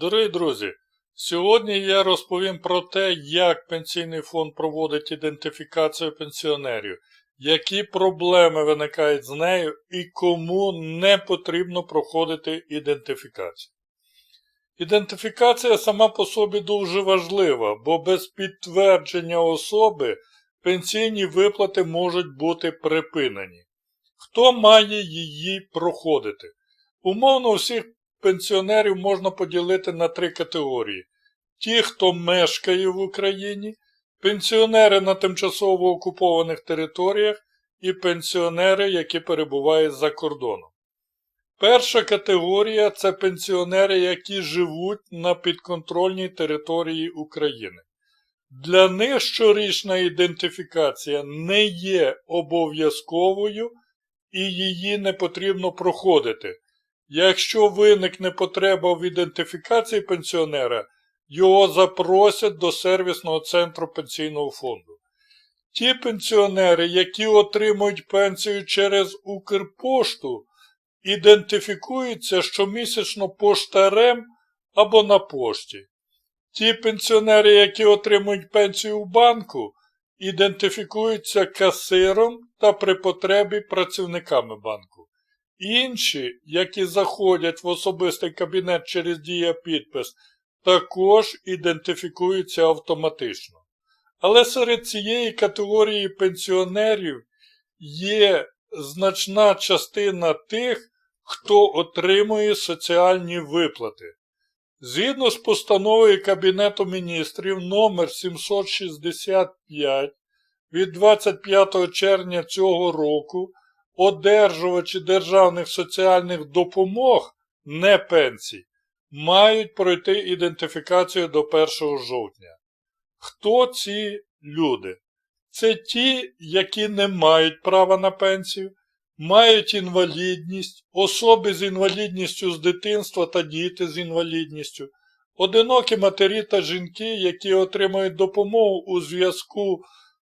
Дорогі друзі, сьогодні я розповім про те, як Пенсійний фонд проводить ідентифікацію пенсіонерів, які проблеми виникають з нею і кому не потрібно проходити ідентифікацію. Ідентифікація сама по собі дуже важлива, бо без підтвердження особи пенсійні виплати можуть бути припинені. Хто має її проходити? Умовно у всіх пенсіонерів можна поділити на три категорії: ті, хто мешкає в Україні, пенсіонери на тимчасово окупованих територіях і пенсіонери, які перебувають за кордоном. Перша категорія це пенсіонери, які живуть на підконтрольній території України. Для них щорічна ідентифікація не є обов'язковою і її не потрібно проходити. Якщо виникне потреба в ідентифікації пенсіонера, його запросять до сервісного центру пенсійного фонду. Ті пенсіонери, які отримують пенсію через Укрпошту, ідентифікуються щомісячно поштарем або на пошті. Ті пенсіонери, які отримують пенсію в банку, ідентифікуються касиром та при потребі працівниками банку. Інші, які заходять в особистий кабінет через дія підпис, також ідентифікуються автоматично. Але серед цієї категорії пенсіонерів є значна частина тих, хто отримує соціальні виплати. Згідно з постановою Кабінету міністрів номер 765 від 25 червня цього року одержувачі державних соціальних допомог, не пенсій, мають пройти ідентифікацію до 1 жовтня. Хто ці люди? Це ті, які не мають права на пенсію, мають інвалідність, особи з інвалідністю з дитинства та діти з інвалідністю, одинокі матері та жінки, які отримують допомогу у зв'язку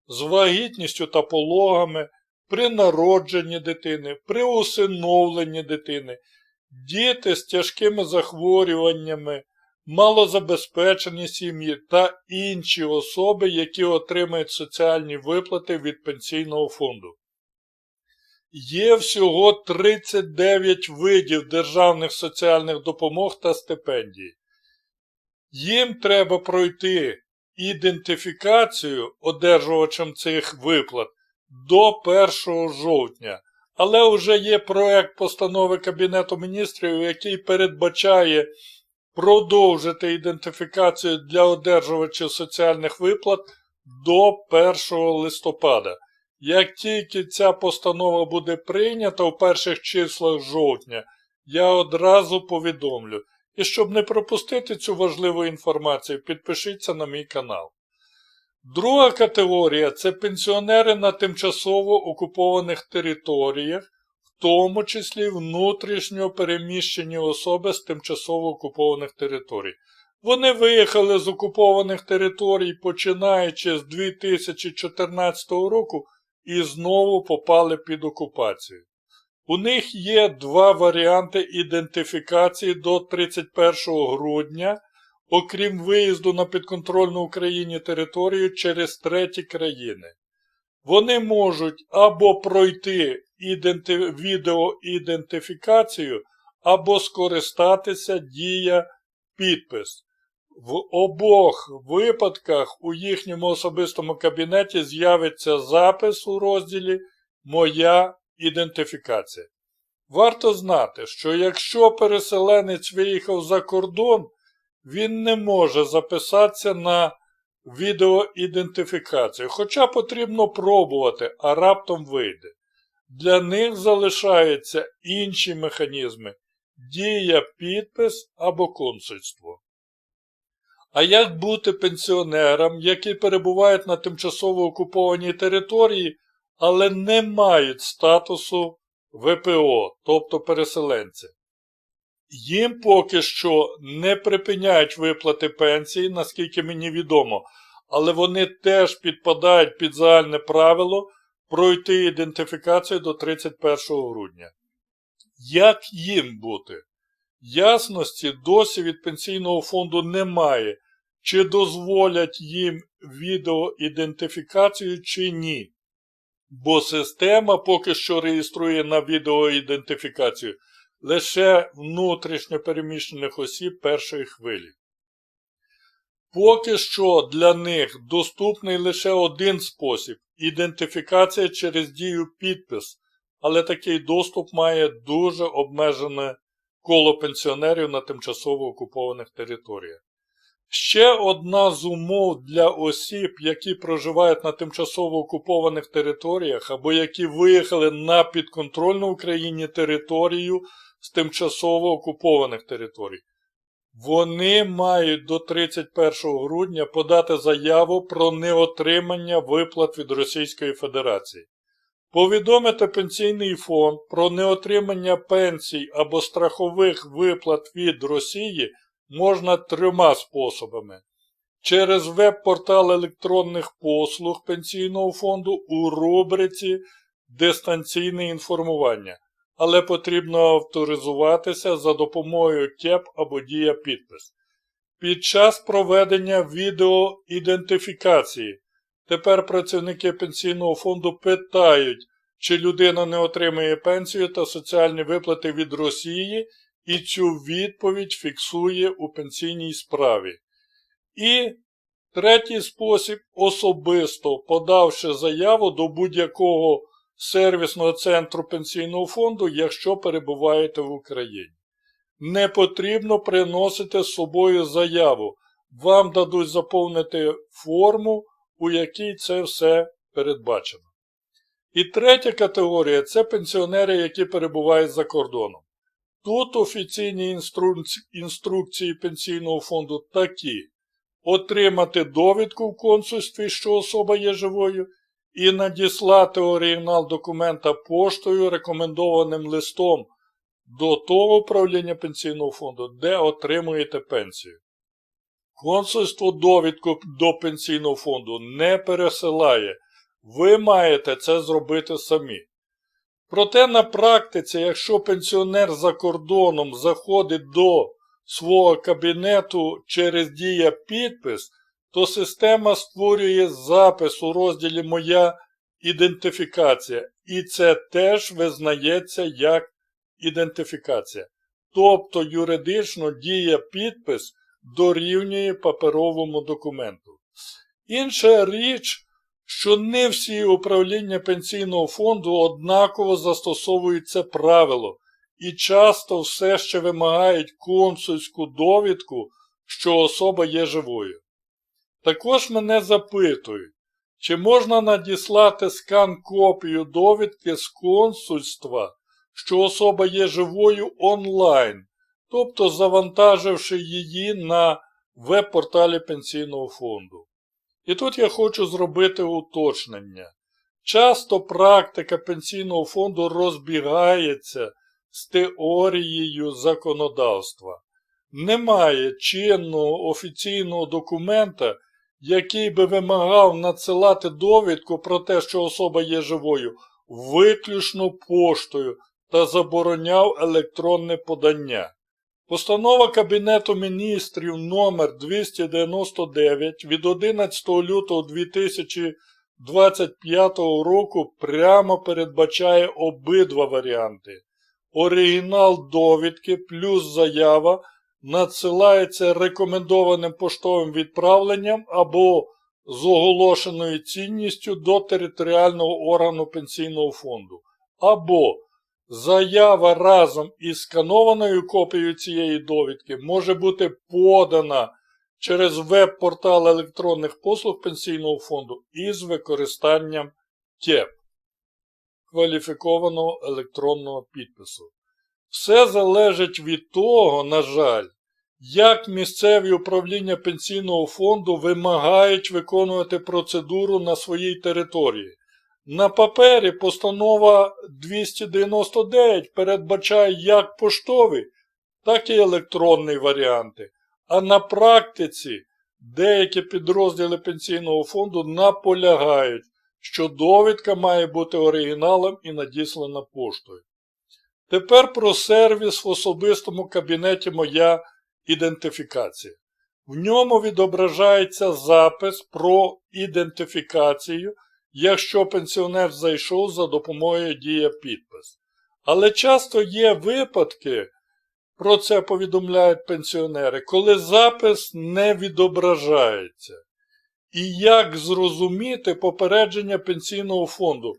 з вагітністю та пологами, при народженні дитини, при усиновленні дитини, діти з тяжкими захворюваннями, малозабезпечені сім'ї та інші особи, які отримують соціальні виплати від пенсійного фонду. Є всього 39 видів державних соціальних допомог та стипендій. Їм треба пройти ідентифікацію одержувачем цих виплат до 1 жовтня. Але вже є проект постанови Кабінету міністрів, який передбачає продовжити ідентифікацію для одержувачів соціальних виплат до 1 листопада. Як тільки ця постанова буде прийнята у перших числах жовтня, я одразу повідомлю. І щоб не пропустити цю важливу інформацію, підпишіться на мій канал. Друга категорія це пенсіонери на тимчасово окупованих територіях, в тому числі внутрішньо переміщені особи з тимчасово окупованих територій. Вони виїхали з окупованих територій, починаючи з 2014 року і знову попали під окупацію. У них є два варіанти ідентифікації до 31 грудня окрім виїзду на підконтрольну Україні територію через треті країни. Вони можуть або пройти іденти... відеоідентифікацію, або скористатися дія підпис. В обох випадках у їхньому особистому кабінеті з'явиться запис у розділі Моя ідентифікація. Варто знати, що якщо переселенець виїхав за кордон, він не може записатися на відеоідентифікацію, хоча потрібно пробувати, а раптом вийде. Для них залишаються інші механізми дія, підпис або консульство. А як бути пенсіонерам, які перебувають на тимчасово окупованій території, але не мають статусу ВПО, тобто переселенця? Їм поки що не припиняють виплати пенсії, наскільки мені відомо, але вони теж підпадають під загальне правило пройти ідентифікацію до 31 грудня. Як їм бути? Ясності досі від пенсійного фонду немає, чи дозволять їм відеоідентифікацію чи ні. Бо система поки що реєструє на відеоідентифікацію лише внутрішньо переміщених осіб першої хвилі. Поки що для них доступний лише один спосіб ідентифікація через дію підпис, але такий доступ має дуже обмежене коло пенсіонерів на тимчасово окупованих територіях. Ще одна з умов для осіб, які проживають на тимчасово окупованих територіях або які виїхали на підконтрольну Україні територію з тимчасово окупованих територій. Вони мають до 31 грудня подати заяву про неотримання виплат від Російської Федерації. Повідомити пенсійний фонд про неотримання пенсій або страхових виплат від Росії можна трьома способами. Через веб-портал електронних послуг Пенсійного фонду у рубриці Дистанційне інформування, але потрібно авторизуватися за допомогою КЕП або Дія підпис. Під час проведення відеоідентифікації тепер працівники Пенсійного фонду питають, чи людина не отримує пенсію та соціальні виплати від Росії і цю відповідь фіксує у пенсійній справі. І третій спосіб особисто подавши заяву до будь-якого сервісного центру пенсійного фонду, якщо перебуваєте в Україні. Не потрібно приносити з собою заяву. Вам дадуть заповнити форму, у якій це все передбачено. І третя категорія це пенсіонери, які перебувають за кордоном. Тут офіційні інструкції пенсійного фонду такі: отримати довідку в консульстві, що особа є живою, і надіслати оригінал документа поштою рекомендованим листом до того управління пенсійного фонду, де отримуєте пенсію. Консульство довідку до пенсійного фонду не пересилає. Ви маєте це зробити самі. Проте на практиці, якщо пенсіонер за кордоном заходить до свого кабінету через дія підпис, то система створює запис у розділі Моя ідентифікація. І це теж визнається як ідентифікація. Тобто юридично дія підпис дорівнює паперовому документу. Інша річ, що не всі управління пенсійного фонду однаково застосовують це правило і часто все ще вимагають консульську довідку, що особа є живою. Також мене запитують, чи можна надіслати скан копію довідки з консульства, що особа є живою онлайн, тобто завантаживши її на веб-порталі Пенсійного фонду. І тут я хочу зробити уточнення. Часто практика Пенсійного фонду розбігається з теорією законодавства. Немає чинного офіційного документа, який би вимагав надсилати довідку про те, що особа є живою, виключно поштою та забороняв електронне подання. Постанова Кабінету міністрів номер 299 від 11 лютого 2025 року прямо передбачає обидва варіанти. Оригінал довідки плюс заява надсилається рекомендованим поштовим відправленням або з оголошеною цінністю до територіального органу пенсійного фонду. Або Заява разом із сканованою копією цієї довідки може бути подана через веб-портал електронних послуг Пенсійного фонду із використанням КЕП кваліфікованого електронного підпису. Все залежить від того, на жаль, як місцеві управління Пенсійного фонду вимагають виконувати процедуру на своїй території. На папері постанова 299 передбачає як поштові, так і електронні варіанти. А на практиці деякі підрозділи Пенсійного фонду наполягають, що довідка має бути оригіналом і надіслана поштою. Тепер про сервіс в особистому кабінеті Моя ідентифікація. В ньому відображається запис про ідентифікацію, якщо пенсіонер зайшов за допомогою дія підпис. Але часто є випадки, про це повідомляють пенсіонери, коли запис не відображається. І як зрозуміти попередження пенсійного фонду,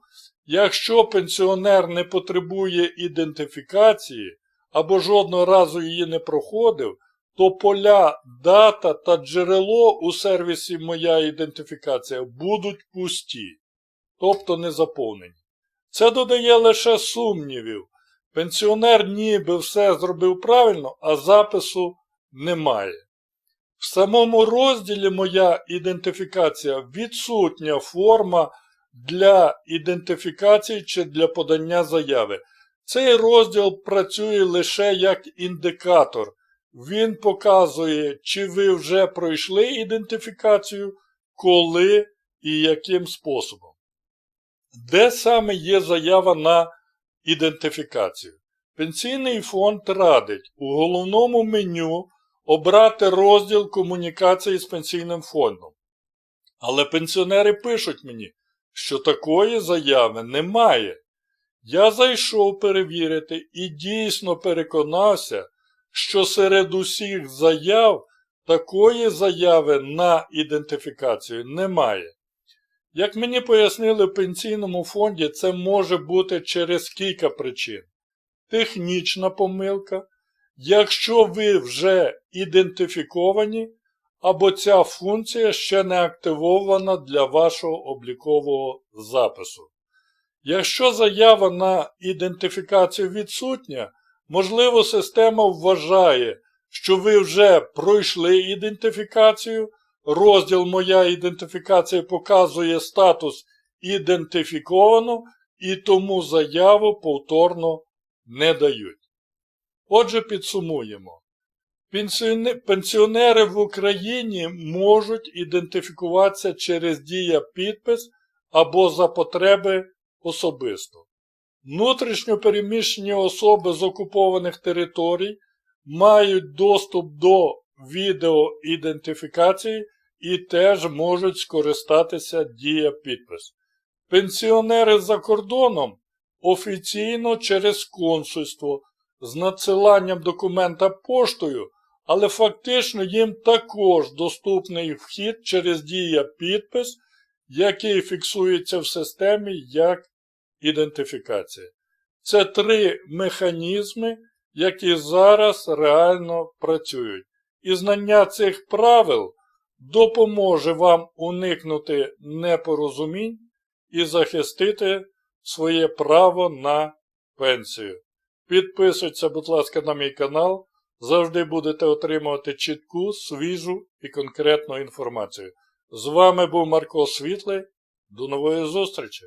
якщо пенсіонер не потребує ідентифікації або жодного разу її не проходив, то поля дата та джерело у сервісі Моя ідентифікація будуть пусті, тобто не заповнені. Це додає лише сумнівів. Пенсіонер ніби все зробив правильно, а запису немає. В самому розділі Моя ідентифікація відсутня форма для ідентифікації чи для подання заяви. Цей розділ працює лише як індикатор. Він показує, чи ви вже пройшли ідентифікацію, коли і яким способом. Де саме є заява на ідентифікацію? Пенсійний фонд радить у головному меню обрати розділ комунікації з пенсійним фондом. Але пенсіонери пишуть мені, що такої заяви немає. Я зайшов перевірити і дійсно переконався, що серед усіх заяв такої заяви на ідентифікацію немає. Як мені пояснили в пенсійному фонді, це може бути через кілька причин. Технічна помилка, якщо ви вже ідентифіковані, або ця функція ще не активована для вашого облікового запису. Якщо заява на ідентифікацію відсутня, можливо, система вважає, що ви вже пройшли ідентифікацію, розділ Моя ідентифікація показує статус ідентифіковано і тому заяву повторно не дають. Отже, підсумуємо. Пенсіоне- Пенсіонери в Україні можуть ідентифікуватися через дія підпис або за потреби особисто. Внутрішньо переміщені особи з окупованих територій мають доступ до відеоідентифікації і теж можуть скористатися дія підпис. Пенсіонери за кордоном офіційно через консульство з надсиланням документа поштою, але фактично їм також доступний вхід через дія підпис, який фіксується в системі як ідентифікація. Це три механізми, які зараз реально працюють. І знання цих правил допоможе вам уникнути непорозумінь і захистити своє право на пенсію. Підписуйтеся, будь ласка, на мій канал. Завжди будете отримувати чітку, свіжу і конкретну інформацію. З вами був Марко Світлий. До нової зустрічі!